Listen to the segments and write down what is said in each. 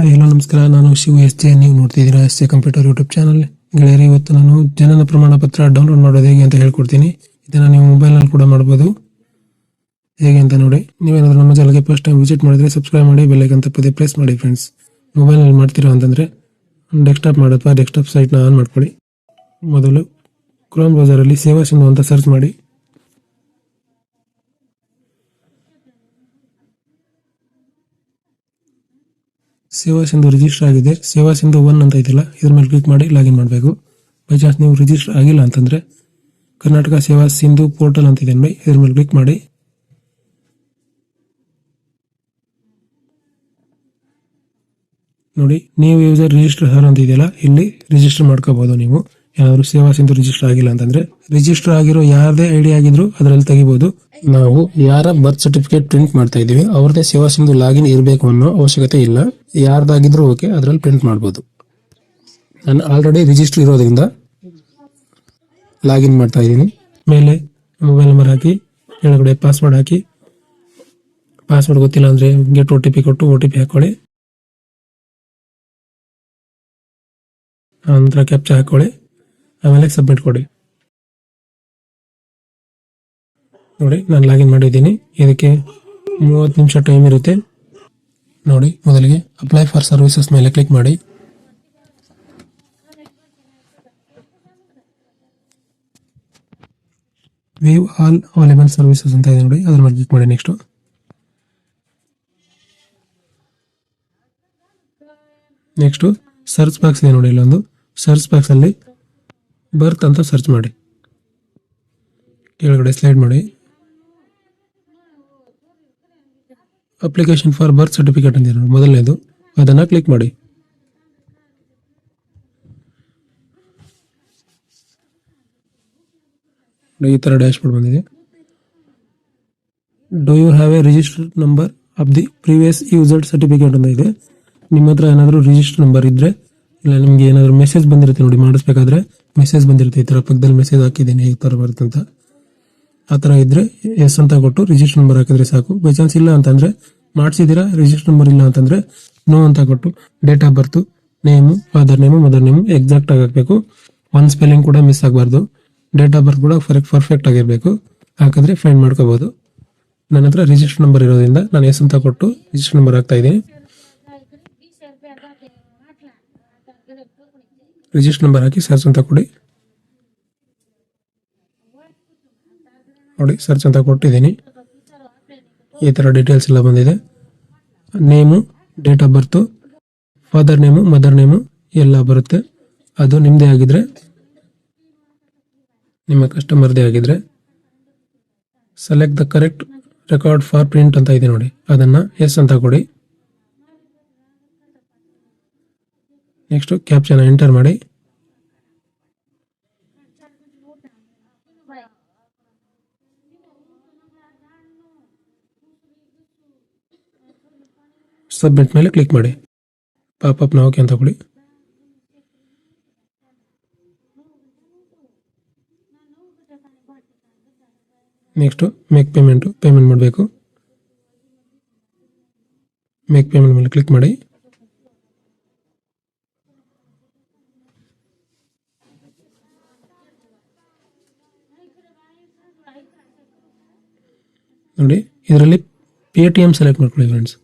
Hello, ನಮಸ್ಕಾರ. ನಾನು Shiva S J. ನೀವು ನೋಡ್ತಿದ್ದೀರಾ S J computer YouTube channel ಗೆಳೆಯರಿ, ಇವತ್ತು ನಾನು ಜನನ ಪ್ರಮಾಣ ಪತ್ರ ಡೌನ್ಲೋಡ್ ಮಾಡೋದು ಹೇಗೆ ಅಂತ ಹೇಳ್ಕೊಡ್ತೀನಿ. ಇದನ್ನು ನೀವು ಮೊಬೈಲ್ನಲ್ಲಿ ಕೂಡ ಮಾಡ್ಬೋದು. ಹೇಗೆ ಅಂತ ನೋಡಿ. ನೀವೇನಾದರೂ ನಮ್ಮ ಚಾನಲ್ಗೆ ಫಸ್ಟ್ ಟೈಮ್ ವಿಸಿಟ್ ಮಾಡಿದರೆ ಸಬ್ಸ್ಕ್ರೈಬ್ ಮಾಡಿ ಬೆಳಿಗ್ಗೆ ಅಂತ ಪದೇ ಪ್ರೆಸ್ ಮಾಡಿ ಫ್ರೆಂಡ್ಸ್ ಮೊಬೈಲ್ನಲ್ಲಿ ಮಾಡ್ತೀರಾ ಅಂತಂದರೆ ಡೆಸ್ಕ್ಟಾಪ್ ಮಾಡಪ್ಪ ಡೆಸ್ಕ್ಟಾಪ್ ಸೈಟ್ನ ಆನ್ ಮಾಡ್ಕೊಳ್ಳಿ. ಮೊದಲು ಕ್ರೋಮ್ ಬಜಾರಲ್ಲಿ ಸೇವಾ ಅಂತ ಸರ್ಚ್ ಮಾಡಿ. ಸೇವಾ ಸಿಂಧು ರಿಜಿಸ್ಟರ್ ಆಗಿದೆ. ಸೇವಾ ಸಿಂಧು ಒನ್ ಅಂತ ಇದೆಯಲ್ಲ ಇದ್ರ ಮೇಲೆ ಕ್ಲಿಕ್ ಮಾಡಿ ಲಾಗಿನ್ ಮಾಡಬೇಕು. ಬೈ ಚಾನ್ಸ್ ನೀವು ರಿಜಿಸ್ಟರ್ ಆಗಿಲ್ಲ ಅಂತಂದ್ರೆ ಕರ್ನಾಟಕ ಸೇವಾ ಸಿಂಧು ಪೋರ್ಟಲ್ ಅಂತ ಇದೆ ಬೈ ಇದ್ರ ಮೇಲೆ ಕ್ಲಿಕ್ ಮಾಡಿ. ನೋಡಿ, ನೀವು ಯೂಸರ್ ರಿಜಿಸ್ಟರ್ ಹರ್ ಅಂತ ಇದೆಯಲ್ಲ, ಇಲ್ಲಿ ರಿಜಿಸ್ಟರ್ ಮಾಡ್ಕೋಬಹುದು ನೀವು. ಏನಾದ್ರು ಸೇವಾ ಸಿಂಧು ರಿಜಿಸ್ಟರ್ ಆಗಿಲ್ಲ ಅಂತಂದ್ರೆ ರಿಜಿಸ್ಟರ್ ಆಗಿರೋ ಯಾರದೇ ಐಡಿ ಆಗಿದ್ರು ಅದರಲ್ಲಿ ತೆಗಿಬಹುದು ನಾವು ಯಾರ ಬರ್ತ್ ಸರ್ಟಿಫಿಕೇಟ್ ಪ್ರಿಂಟ್ ಮಾಡ್ತಾ ಇದೀವಿ ಅವ್ರದೇ ಸೇವಾ ಸಿಂಧು ಲಾಗಿನ್ ಇರಬೇಕು ಅನ್ನೋ ಅವಶ್ಯಕತೆ ಇಲ್ಲ. ಯಾರ್ದಾಗಿದ್ರು ಓಕೆ ಅದ್ರಲ್ಲಿ ಪ್ರಿಂಟ್ ಮಾಡ್ಬೋದು. ನಾನು ಆಲ್ರೆಡಿ ರಿಜಿಸ್ಟರ್ ಇರೋದ್ರಿಂದ ಲಾಗಿನ್ ಮಾಡ್ತಾ ಇದ್ದೀನಿ. ಮೇಲೆ ಮೊಬೈಲ್ ನಂಬರ್ ಹಾಕಿ, ಕೆಳಗಡೆ ಪಾಸ್ವರ್ಡ್ ಹಾಕಿ. ಪಾಸ್ವರ್ಡ್ ಗೊತ್ತಿಲ್ಲ ಅಂದ್ರೆ ಗೆಟ್ ಒ ಟಿ ಪಿ ಕೊಟ್ಟು ಒ ಟಿ ಪಿ ಹಾಕೊಳ್ಳಿ. ನಂತರ ಕ್ಯಾಪ್ಚಾ ಹಾಕೊಳ್ಳಿ. ಆಮೇಲೆ ಸಬ್ಮಿಟ್ ಕೊಡಿ. ನೋಡಿ, ನಾನು ಲಾಗಿನ್ ಮಾಡಿದ್ದೀನಿ. ಇದಕ್ಕೆ ಮೂವತ್ತು ನಿಮಿಷ ಟೈಮ್ ಇರುತ್ತೆ. ನೋಡಿ, ಮೊದಲಿಗೆ ಅಪ್ಲೈ ಫಾರ್ ಸರ್ವಿಸಸ್ ಮೇಲೆ ಕ್ಲಿಕ್ ಮಾಡಿ. ವೇವ್ ಆಲ್ ಅವೈಲೇಬಲ್ ಸರ್ವಿಸಸ್ ಅಂತ ಇದೆ ನೋಡಿ, ಅದ್ರ ಮೇಲೆ ಕ್ಲಿಕ್ ಮಾಡಿ ನೆಕ್ಸ್ಟು ನೆಕ್ಸ್ಟು ಸರ್ಚ್ ಬಾಕ್ಸ್ ಇದೆ ನೋಡಿ ಇಲ್ಲೊಂದು. ಸರ್ಚ್ ಬಾಕ್ಸ್ ಅಲ್ಲಿ ಬರ್ತ್ ಅಂತ ಸರ್ಚ್ ಮಾಡಿ. ಕೆಳಗಡೆ ಸ್ಲೈಡ್ ಮಾಡಿ. ಅಪ್ಲಿಕೇಶನ್ ಫಾರ್ ಬರ್ತ್ ಸರ್ಟಿಫಿಕೇಟ್ ಅಂತ ಮೊದಲನೇದು. ಅದನ್ನು ಕ್ಲಿಕ್ ಮಾಡಿ. ಈ ಥರ ಡ್ಯಾಶ್ ಬೋರ್ಡ್ ಬಂದಿದೆ. Do you have a register number of the previous used certificate ಅಂತ ಇದೆ. ನಿಮ್ಮ ಹತ್ರ ಏನಾದರೂ ರಿಜಿಸ್ಟರ್ ನಂಬರ್ ಇದ್ರೆ ಇಲ್ಲ, ನಿಮ್ಗೆ ಏನಾದರೂ ಮೆಸೇಜ್ ಬಂದಿರುತ್ತೆ ನೋಡಿ, ಮಾಡಿಸ್ಬೇಕಾದ್ರೆ ಮೆಸೇಜ್ ಬಂದಿರುತ್ತೆ ಈ ತರ ಪಕ್ಕದಲ್ಲಿ ಮೆಸೇಜ್ ಹಾಕಿದ್ದೀನಿ, ಈ ತರ ಬರುತ್ತೆ ಅಂತ. ಆ ಥರ ಇದ್ರೆ ಎಸ್ ಅಂತ ಕೊಟ್ಟು ರಿಜಿಸ್ಟರ್ ನಂಬರ್ ಹಾಕಿದ್ರೆ ಸಾಕು. ಬೈ ಚಾನ್ಸ್ ಇಲ್ಲ ಅಂತಂದ್ರೆ ಮಾಡಿಸಿದ್ದೀರಾ ರಿಜಿಸ್ಟರ್ ನಂಬರ್ ಇಲ್ಲ ಅಂತಂದ್ರೆ ನೋ ಅಂತ ಕೊಟ್ಟು date of birth name father name mother name exact ಆಗಿ ಹಾಕ್ಬೇಕು. ಒಂದು ಸ್ಪೆಲ್ಲಿಂಗ್ ಕೂಡ ಮಿಸ್ ಆಗಬಾರ್ದು. ಡೇಟ್ ಆಫ್ ಬರ್ತ್ ಕೂಡ ಪರ್ಫೆಕ್ಟ್ ಆಗಿರಬೇಕು. ಹಾಕಿದ್ರೆ ಫೈಂಡ್ ಮಾಡ್ಕೋಬಹುದು ನನ್ನ ಹತ್ರ ರಿಜಿಸ್ಟರ್ ನಂಬರ್ ಇರೋದ್ರಿಂದ ನಾನು ಎಸ್ ಅಂತ ಕೊಟ್ಟು ರಿಜಿಸ್ಟರ್ ನಂಬರ್ ಹಾಕ್ತಾ ಇದ್ದೀನಿ. ರಿಜಿಸ್ಟರ್ ನಂಬರ್ ಹಾಕಿ ಸರ್ಚ್ ಅಂತ ಕೊಡಿ. ನೋಡಿ ಸರ್ಚ್ ಅಂತ ಕೊಟ್ಟಿದ್ದೀನಿ. ಈ ಥರ ಡೀಟೇಲ್ಸ್ ಎಲ್ಲ ಬಂದಿದೆ. Name date of birth father name mother name ಎಲ್ಲ ಬರುತ್ತೆ. ಅದು ನಿಮ್ಮದೇ ಆಗಿದ್ರೆ, ನಿಮ್ಮ ಕಸ್ಟಮರ್ದೇ ಆಗಿದ್ರೆ select the correct record for print ಅಂತ ಇದೆ ನೋಡಿ. ಅದನ್ನು ಎಸ್ ಅಂತ ಕೊಡಿ. ನೆಕ್ಸ್ಟ್ ಕ್ಯಾಪ್ಚನ ಎಂಟರ್ ಮಾಡಿ ಸಬ್ಮಿಟ್ ಮೇಲೆ ಕ್ಲಿಕ್ ಮಾಡಿ ಪಾಪಪ್ ನಾವು ಓಕೆ ಅಂತ ಕೊಡಿ ನೆಕ್ಸ್ಟ್ ಮೇಕ್ ಪೇಮೆಂಟು ಪೇಮೆಂಟ್ ಮಾಡಬೇಕು ಮೇಕ್ ಪೇಮೆಂಟ್ ಮೇಲೆ ಕ್ಲಿಕ್ ಮಾಡಿ ನೋಡಿ, ಇದರಲ್ಲಿ ಪೇ ಟಿ ಎಂ ಸೆಲೆಕ್ಟ್ ಮಾಡ್ಕೊಳ್ಳಿ ಫ್ರೆಂಡ್ಸ್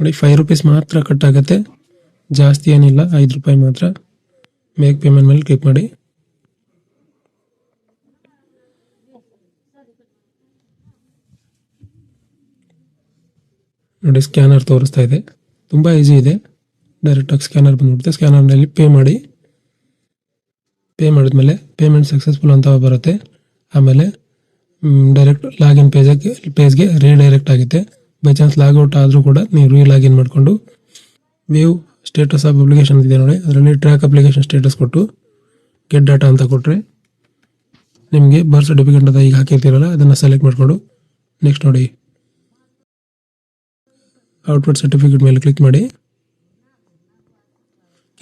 ನೋಡಿ ಫೈವ್ ರುಪೀಸ್ ಮಾತ್ರ ಕಟ್ ಆಗುತ್ತೆ. ಜಾಸ್ತಿ ಏನಿಲ್ಲ, ಐದು ರೂಪಾಯಿ ಮಾತ್ರ. ಮೇಕ್ ಪೇಮೆಂಟ್ ಮೇಲೆ ಕ್ಲಿಕ್ ಮಾಡಿ. ನೋಡಿ ಸ್ಕ್ಯಾನರ್ ತೋರಿಸ್ತಾ ಇದೆ. ತುಂಬ ಈಸಿ ಇದೆ. ಡೈರೆಕ್ಟಾಗಿ ಸ್ಕ್ಯಾನರ್ ಬಂದ್ಬಿಡುತ್ತೆ. ಸ್ಕ್ಯಾನರ್ನಲ್ಲಿ ಪೇ ಮಾಡಿ ಪೇ ಮಾಡಿದ್ಮೇಲೆ ಪೇಮೆಂಟ್ ಸಕ್ಸಸ್ಫುಲ್ ಅಂತ ಬರುತ್ತೆ. ಆಮೇಲೆ ಡೈರೆಕ್ಟ್ ಲಾಗಿನ್ ಪೇಜಗೆ ಪೇಜ್ಗೆ ರೀಡೈರೆಕ್ಟ್ ಆಗುತ್ತೆ. ಬೈ ಚಾನ್ಸ್ ಲಾಗೌಟ್ ಆದರೂ ಕೂಡ ನೀವು ರೀ ಲಾಗಿನ್ ಮಾಡಿಕೊಂಡು ವ್ಯೂ ಸ್ಟೇಟಸ್ ಆಫ್ ಅಪ್ಲಿಕೇಶನ್ ಇದೆ ನೋಡಿ. ಅದರಲ್ಲಿ ಟ್ರ್ಯಾಕ್ ಅಪ್ಲಿಕೇಶನ್ ಸ್ಟೇಟಸ್ ಕೊಟ್ಟು ಗೆಟ್ ಡಾಟಾ ಅಂತ ಕೊಟ್ಟರೆ ನಿಮಗೆ ಬರ್ತ್ ಸರ್ಟಿಫಿಕೇಟ್ ಅಂತ ಈಗ ಹಾಕಿರ್ತೀರಲ್ಲ, ಅದನ್ನು ಸೆಲೆಕ್ಟ್ ಮಾಡಿಕೊಂಡು ನೆಕ್ಸ್ಟ್ ನೋಡಿ ಔಟ್ಪುಟ್ ಸರ್ಟಿಫಿಕೇಟ್ ಮೇಲೆ ಕ್ಲಿಕ್ ಮಾಡಿ.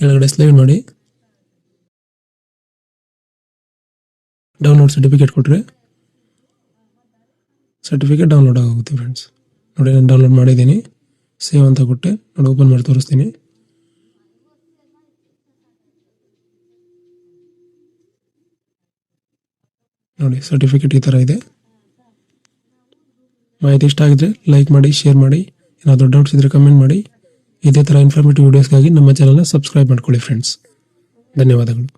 ಕೆಳಗಡೆ ಸ್ಲೈಡ್ ಮಾಡಿ ಡೌನ್ಲೋಡ್ ಸರ್ಟಿಫಿಕೇಟ್ ಕೊಟ್ಟರೆ ಸರ್ಟಿಫಿಕೇಟ್ ಡೌನ್ಲೋಡ್ ಆಗುತ್ತೆ ಫ್ರೆಂಡ್ಸ್ ನೋಡಿ, ನಾನು ಡೌನ್ಲೋಡ್ ಮಾಡಿದ್ದೀನಿ. ಸೇವ್ ಅಂತ ಕೊಟ್ಟೆ. ನೋಡಿ ಓಪನ್ ಮಾಡಿ ತೋರಿಸ್ತೀನಿ. ನೋಡಿ ಸರ್ಟಿಫಿಕೇಟ್ ಈ ಥರ ಇದೆ. ಮಾಹಿತಿ ಇಷ್ಟ ಆಗಿದ್ರೆ ಲೈಕ್ ಮಾಡಿ ಶೇರ್ ಮಾಡಿ. ಏನಾದರೂ ಡೌಟ್ಸ್ ಇದ್ದರೆ ಕಮೆಂಟ್ ಮಾಡಿ. ಇದೇ ಥರ ಇನ್ಫಾರ್ಮೇಟಿವ್ ವೀಡಿಯೋಸ್ಗಾಗಿ ನಮ್ಮ ಚಾನಲ್ನ ಸಬ್ಸ್ಕ್ರೈಬ್ ಮಾಡ್ಕೊಳ್ಳಿ ಫ್ರೆಂಡ್ಸ್ ಧನ್ಯವಾದಗಳು.